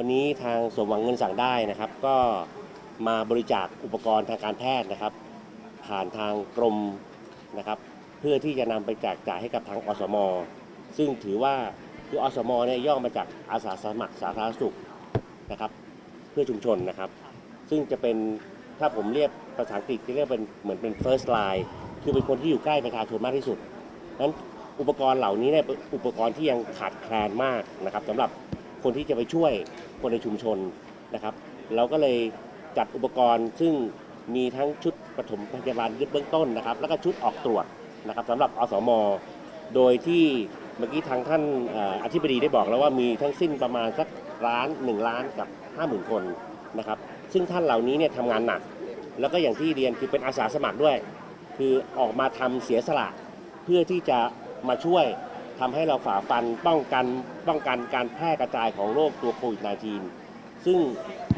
วันนี้ทางสมหวังเงินสั่งได้นะครับ ก็มาบริจาคอุปกรณ์ทางการแพทย์นะครับ ผ่านทางกรมนะครับ เพื่อที่จะนำไปแจกจ่ายให้กับทางอสม ซึ่งถือว่าคืออสมเนี่ยย่อมาจากอาสาสมัครสาธารณสุขนะครับ เพื่อชุมชนนะครับ ซึ่งจะเป็นถ้าผมเรียกภาษาอังกฤษจะเรียกเป็นเหมือนเป็น first line คือเป็นคนที่อยู่ใกล้ประชาชนมากที่สุดนั้นอุปกรณ์เหล่านี้เนี่ยอุปกรณ์ที่ยังขาดแคลนมากนะครับสำหรับ คนที่จะไปช่วยคนในชุมชนนะครับ เราก็เลยจัดอุปกรณ์ซึ่งมีทั้งชุดปฐมพยาบาลยึดเบื้องต้นนะครับ แล้วก็ชุดออกตรวจนะครับสำหรับอสม โดยที่เมื่อกี้ทางท่านอธิบดีได้บอกแล้วว่ามีทั้งสิ้นประมาณสักล้านหนึ่งล้านกับห้าหมื่นคนนะครับซึ่งท่านเหล่านี้เนี่ยทำงานหนัก แล้วก็อย่างที่เรียนคือเป็นอาสาสมัครด้วย คือออกมาทำเสียสละเพื่อที่จะมาช่วย ทำให้เราฝ่าฟันป้องกันป้องกันการแพร่กระจายของโรคตัวโควิด -19 ซึ่ง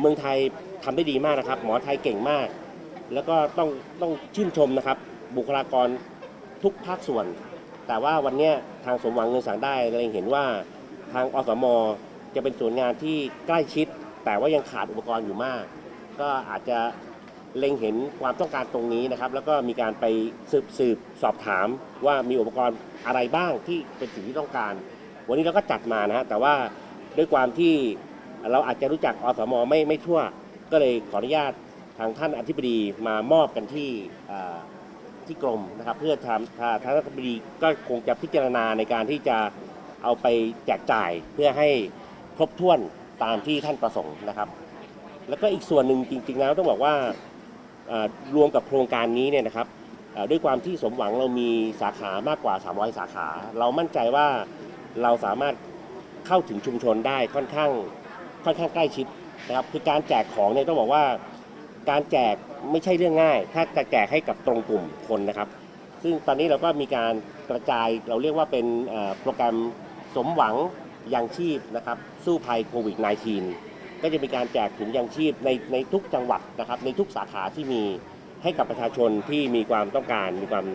เมืองไทยทำได้ดีมากนะครับ หมอไทยเก่งมาก แล้วก็ต้องต้องชื่นชมนะครับ บุคลากรทุกภาคส่วน แต่ว่าวันนี้ทางสมหวังเงินสั่งได้เราเห็นว่าทางอสมจะเป็นส่วนงานที่ใกล้ชิด แต่ว่ายังขาดอุปกรณ์อยู่มาก ก็อาจจะ เล็งเห็นความต้องการตรงนี้นะครับ แล้วก็มีการไปสืบสืบสอบถามว่ามีอุปกรณ์อะไรบ้างที่เป็นสิ่งที่ต้องการ วันนี้เราก็จัดมานะฮะแต่ว่าด้วยความที่เราอาจจะรู้จักอสมไม่ไม่ทั่ว ก็เลยขออนุญาตทางท่านอธิบดีมามอบกันที่ที่กรมนะครับ เพื่อทำทางท่านอธิบดีก็คงจะพิจารณาในการที่จะเอาไปแจกจ่ายเพื่อให้ครบถ้วนตามที่ท่านประสงค์นะครับ แล้วก็อีกส่วนหนึ่งจริงๆแล้วต้องบอกว่า รวมกับโครงการนี้เนี่ยนะครับด้วยความที่สมหวังเรามีสาขามากกว่า 300 สาขา เรามั่นใจว่าเราสามารถเข้าถึงชุมชนได้ค่อนข้างค่อนข้างใกล้ชิดนะครับคือการแจกของเนี่ยต้องบอกว่า การแจกไม่ใช่เรื่องง่าย ถ้าจะแจกให้กับตรงกลุ่มคนนะครับ ซึ่งตอนนี้เราก็มีการกระจายเราเรียกว่าเป็นโปรแกรมสมหวังยังชีพนะครับสู้ภัยโควิด -19 ก็จะมีการแจกถุงยังชีพในในทุกจังหวัดนะครับในทุกสาขาที่มีให้กับประชาชนที่มีความต้องการมีความ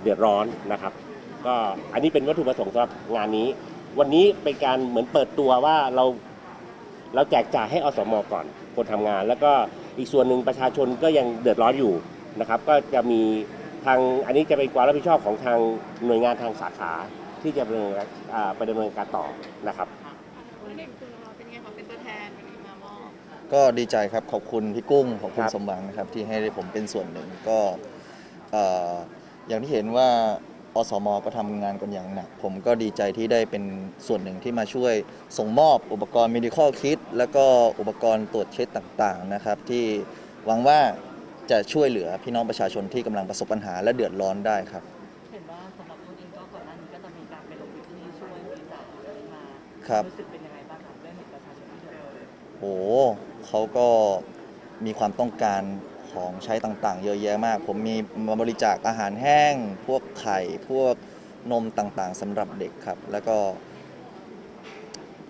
เดือดร้อนนะครับ ก็อันนี้เป็นวัตถุประสงค์สำหรับงานนี้ วันนี้เป็นการเหมือนเปิดตัวว่าเราเราแจกจ่ายให้อสมก่อนคนทำงาน แล้วก็อีกส่วนหนึ่งประชาชนก็ยังเดือดร้อนอยู่นะครับ ก็จะมีทางอันนี้จะเป็นความรับผิดชอบของทางหน่วยงานทางสาขาที่จะดำเนินไปดำเนินการต่อนะครับ ก็ดีใจครับขอบคุณพี่กุ้งขอบคุคณรับ สมหวังนะครับที่ให้ผมเป็นส่วนหนึ่งก็เอ่ออย่างที่เห็นว่าอสมก็ทำงานกันอย่างหนัก ผมก็ดีใจที่ได้เป็นส่วนหนึ่งที่มาช่วยส่งมอบอุปกรณ์ medical kit แล้วก็อุปกรณ์ตรวจเช็คต่างๆนะครับ ที่หวังว่าจะช่วยเหลือพี่น้องประชาชนที่กำลังประสบปัญหาและเดือดร้อนได้ครับ เห็นว่าสำหรับคุณเองก็ก่อนหน้านี้ก็จะมีการไปลงพื้นที่ช่วยบริจาคอะไรมาครับ รู้สึกเป็นยังไง โหเขาก็มีความต้องการของใช้ต่างๆ เยอะแยะมาก ผมมีมาบริจาคอาหารแห้ง พวกไข่ พวกนมต่างๆสำหรับเด็กครับ แล้วก็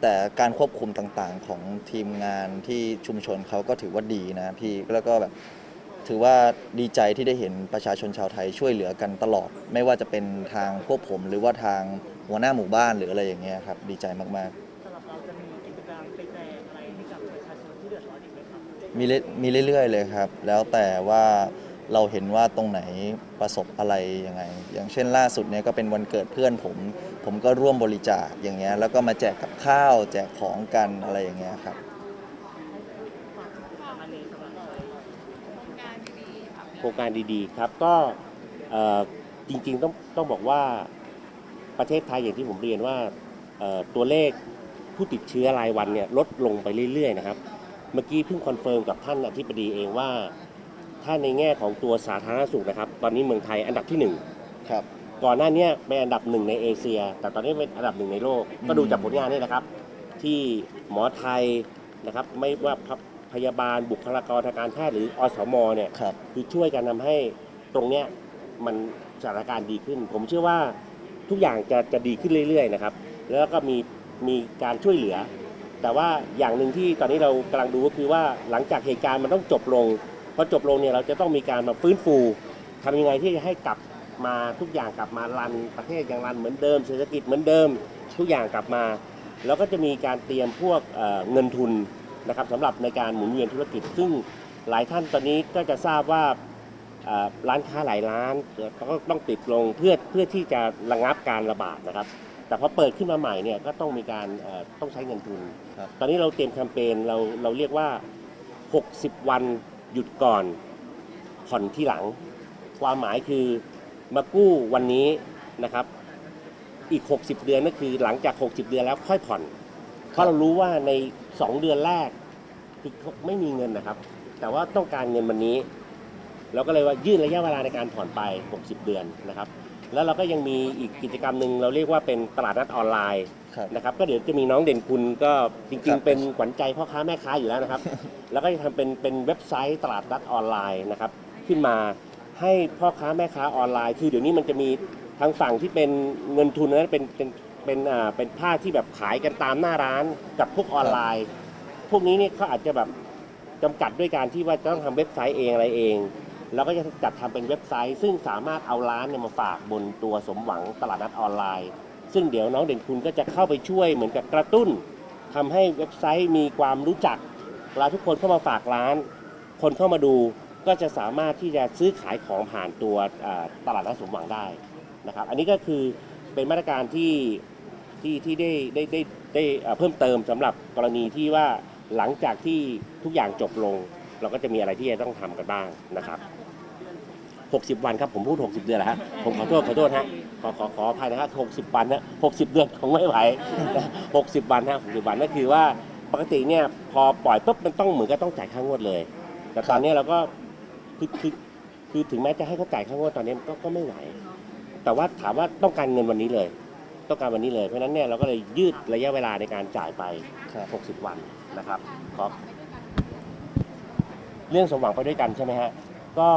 แต่การควบคุมต่างๆของทีมงานที่ชุมชนเขาก็ถือว่าดีนะพี่ แล้วก็แบบถือว่าดีใจที่ได้เห็นประชาชนชาวไทยช่วยเหลือกันตลอด ไม่ว่าจะเป็นทางพวกผมหรือว่าทางหัวหน้าหมู่บ้านหรืออะไรอย่างเงี้ยครับ ดีใจมากๆ สำหรับเราจะมี มีเรื่อยมีเรื่อยๆเลยครับ แล้วแต่ว่าเราเห็นว่าตรงไหนประสบอะไรยังไง อย่างเช่นล่าสุดเนี่ยก็เป็นวันเกิดเพื่อนผม ผมก็ร่วมบริจาคอย่างเงี้ยแล้วก็มาแจกกับข้าวแจกของกันอะไรอย่างเงี้ยครับ โครงการดีๆค่ะโครงการดีๆครับก็เอ่อจริงๆต้องต้องบอกว่าประเทศไทยอย่างที่ผมเรียนว่าเอ่อตัวเลขผู้ติดเชื้อรายวันเนี่ยลดลงไปเรื่อยๆนะครับ เมื่อกี้เพิ่งคอนเฟิร์มกับท่านอธิบดีเองว่า ถ้าในแง่ของตัวสาธารณสุขนะครับ ตอนนี้เมืองไทยอันดับที่หนึ่งครับ ก่อนหน้าเนี้ยเป็นอันดับหนึ่งในเอเชีย แต่ตอนนี้เป็นอันดับหนึ่งในโลก ก็ดูจากผลงานนี่นะครับ ที่หมอไทยนะครับไม่ว่าพยาบาลบุคลากรทางการแพทย์หรืออสมเนี่ยครับ คือช่วยกันทำให้ตรงเนี้ยมันสถานการณ์ดีขึ้น ผมเชื่อว่าทุกอย่างจะจะดีขึ้นเรื่อยๆนะครับ แล้วก็มีมีการช่วยเหลือ แต่ว่าอย่างหนึ่งที่ตอนนี้เรากำลังดูก็คือว่าหลังจากเหตุการณ์มันต้องจบลงพอจบลงเนี่ยเราจะต้องมีการมาฟื้นฟูทำยังไงที่จะให้กลับมาทุกอย่างกลับมารันประเทศอย่างรันเหมือนเดิมเศรษฐกิจเหมือนเดิม ทุกอย่างกลับมา แล้วก็จะมีการเตรียมพวกเอ่อเงินทุนนะครับสำหรับในการหมุนเวียนธุรกิจ ซึ่งหลายท่านตอนนี้ก็จะทราบว่าเอ่อร้านค้าหลายร้านก็ต้องปิดลงเพื่อเพื่อที่จะระงับการระบาดนะครับ แต่พอเปิดขึ้นมาใหม่เนี่ยก็ต้องมีการเอ่อต้องใช้เงินทุน ครับ ตอนนี้เราเตรียมแคมเปญเราเราเรียกว่า 60 วันหยุดก่อน ผ่อนที่หลัง ความหมายคือมากู้วันนี้นะครับ อีก 60 เดือนก็คือหลังจาก 60 เดือนแล้วค่อยผ่อน เพราะเรารู้ว่าใน 2 เดือนแรกคือเขาไม่มีเงินนะครับ แต่ว่าต้องการเงินวันนี้ เราก็เลยว่ายืดระยะเวลาในการผ่อนไป 60 เดือนนะครับ แล้วเราก็ยังมีอีกกิจกรรมหนึ่งเราเรียกว่าเป็นตลาดนัดออนไลน์ครับ นะครับก็เดี๋ยวจะมีน้องเด่นคุณก็จคริรัง บ ๆ เป็นขวัญใจพ่อค้าแม่ค้าอยู่แล้วนะครับ แล้วก็จะทำเป็นเป็นเว็บไซต์ตลาดนัดออนไลน์นะครับขึ้นมาให้พ่อค้าแม่ค้าออนไลน์ คือเดี๋ยวนี้มันจะมีทางฝั่งที่เป็นเงินทุนนั้นเป็นเป็นเป็นอ่าเป็นผ้าที่แบบขายกันตามหน้าร้านกับพวกออนไลน์ พวกนี้เนี่ยเขาอาจจะแบบจำกัดด้วยการที่ว่าจะต้องทำเว็บไซต์เองอะไรเอง แล้วก็จะจัดทำเป็นเว็บไซต์ ซึ่งสามารถเอาร้านเนี่ยมาฝากบนตัวสมหวังตลาดนัดออนไลน์ ซึ่งเดี๋ยวน้องเด่นคุณก็จะเข้าไปช่วยเหมือนกับกระตุ้นทำให้เว็บไซต์มีความรู้จักเวลาทุกคนเข้ามาฝากร้าน คนเข้ามาดูก็จะสามารถที่จะซื้อขายของผ่านตัวอ่าตลาดนัดสมหวังได้นะครับอันนี้ก็คือเป็นมาตรการที่ที่ที่ได้ได้ได้ได้เอ่อเพิ่มเติมสำหรับกรณีที่ว่าหลังจากที่ทุกอย่างจบลง เราก็จะมีอะไรที่จะต้องทำกันบ้างนะครับ 60 วันครับผมพูด 60 เดือนแล้วฮะผมขอโทษขอโทษฮะขอขอขออภัยนะครับ 60 วันนะ60 เดือนคงไม่ไหวนะ60 วันฮะ60วันก็คือว่าปกติเนี่ยพอปล่อยปุ๊บมันต้องเหมือนกับต้องจ่ายค่างวดเลย แต่ตอนนี้เราก็คือคือคือถึงแม้จะให้เขาจ่ายค่างวดตอนนี้ก็ก็ไม่ไหว แต่ว่าถามว่าต้องการเงินวันนี้เลย ต้องการวันนี้เลยเพราะฉะนั้นเนี่ยเราก็เลยยืดระยะเวลาในการจ่ายไปครับ60 วันนะครับขอเรื่องสมหวังไปด้วยกันใช่ไหมฮะก็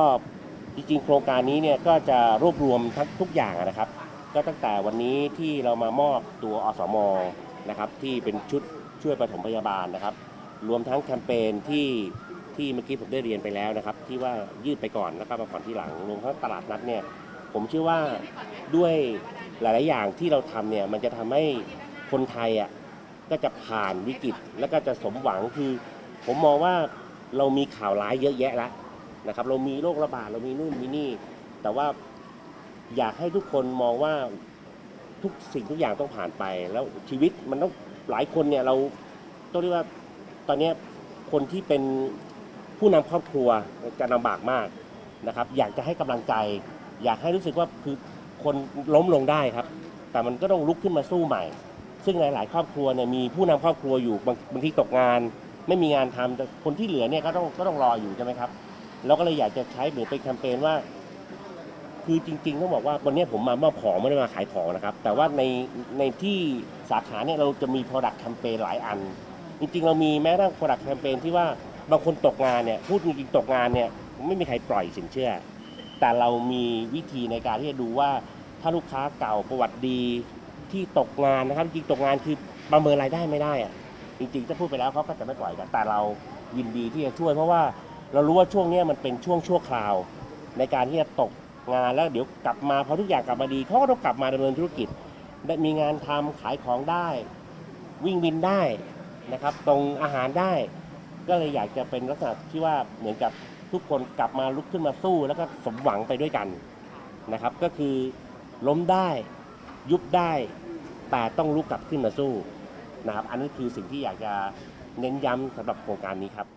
จริงๆ โครงการนี้เนี่ยก็จะรวบรวมทั้งทุกอย่างนะครับ ก็ตั้งแต่วันนี้ที่เรามามอบตัวอสมนะครับที่เป็นชุดช่วยปฐมพยาบาลนะครับ รวมทั้งแคมเปญที่ที่เมื่อกี้ผมได้เรียนไปแล้วนะครับ ที่ว่ายืดไปก่อนแล้วก็มาผ่อนที่หลังรวมทั้งตลาดนัดเนี่ยผมเชื่อว่าด้วยหลาย ๆ อย่างที่เราทำเนี่ยมันจะทำให้คนไทยอะก็จะผ่านวิกฤตแล้วก็จะสมหวังคือ ผมมองว่าเรามีข่าวร้ายเยอะแยะแล้ว นะครับ เรามีโรคระบาดเรามีนู่นมีนี่ แต่ว่าอยากให้ทุกคนมองว่าทุกสิ่งทุกอย่างต้องผ่านไป แล้วชีวิตมันต้องหลายคนเนี่ยเราต้องเรียกว่าตอนนี้คนที่เป็นผู้นำครอบครัวจะลำบากมากนะครับ อยากจะให้กำลังใจ อยากให้รู้สึกว่าคือคนล้มลงได้ครับ แต่มันก็ต้องลุกขึ้นมาสู้ใหม่ ซึ่งหลาย ๆ ครอบครัวเนี่ยมีผู้นำครอบครัวอยู่บางบางทีตกงาน ไม่มีงานทำแต่คนที่เหลือเนี่ยก็ต้องก็ต้องรออยู่ใช่ไหมครับ เราก็เลยอยากจะใช้เหมือนเป็นแคมเปญว่า คือจริงๆต้องบอกว่าวันนี้ผมมามอบของไม่ได้มาขายของนะครับ แต่ว่าในในที่สาขาเนี่ยเราจะมี Product แคมเปญหลายอัน จริงๆ เรามีแม้กระทั่ง Product แคมเปญที่ว่าบางคนตกงานเนี่ยพูดจริงๆตกงานเนี่ยไม่มีใครปล่อยสินเชื่อ แต่เรามีวิธีในการที่จะดูว่าถ้าลูกค้าเก่าประวัติดีที่ตกงานนะครับ จริงตกงานคือประเมินรายได้ไม่ได้อะจริงๆถ้าพูดไปแล้วเขาก็จะไม่ปล่อยกันแต่เรายินดีที่จะช่วยเพราะว่า เรารู้ว่าช่วงนี้มันเป็นช่วงชั่วคราว ในการที่จะตกงานแล้วเดี๋ยวกลับมาพอทุกอย่างกลับมาดีเขาก็ต้องกลับมาดำเนินธุรกิจได้มีงานทำขายของได้ วิ่งวินได้นะครับ ตรงอาหารได้ ก็เลยอยากจะเป็นลักษณะที่ว่าเหมือนกับทุกคนกลับมาลุกขึ้นมาสู้ แล้วก็สมหวังไปด้วยกันนะครับ ก็คือล้มได้ยุบได้ แต่ต้องลุกกลับขึ้นมาสู้นะครับ อันนี้คือสิ่งที่อยากจะเน้นย้ำสำหรับโครงการนี้ครับ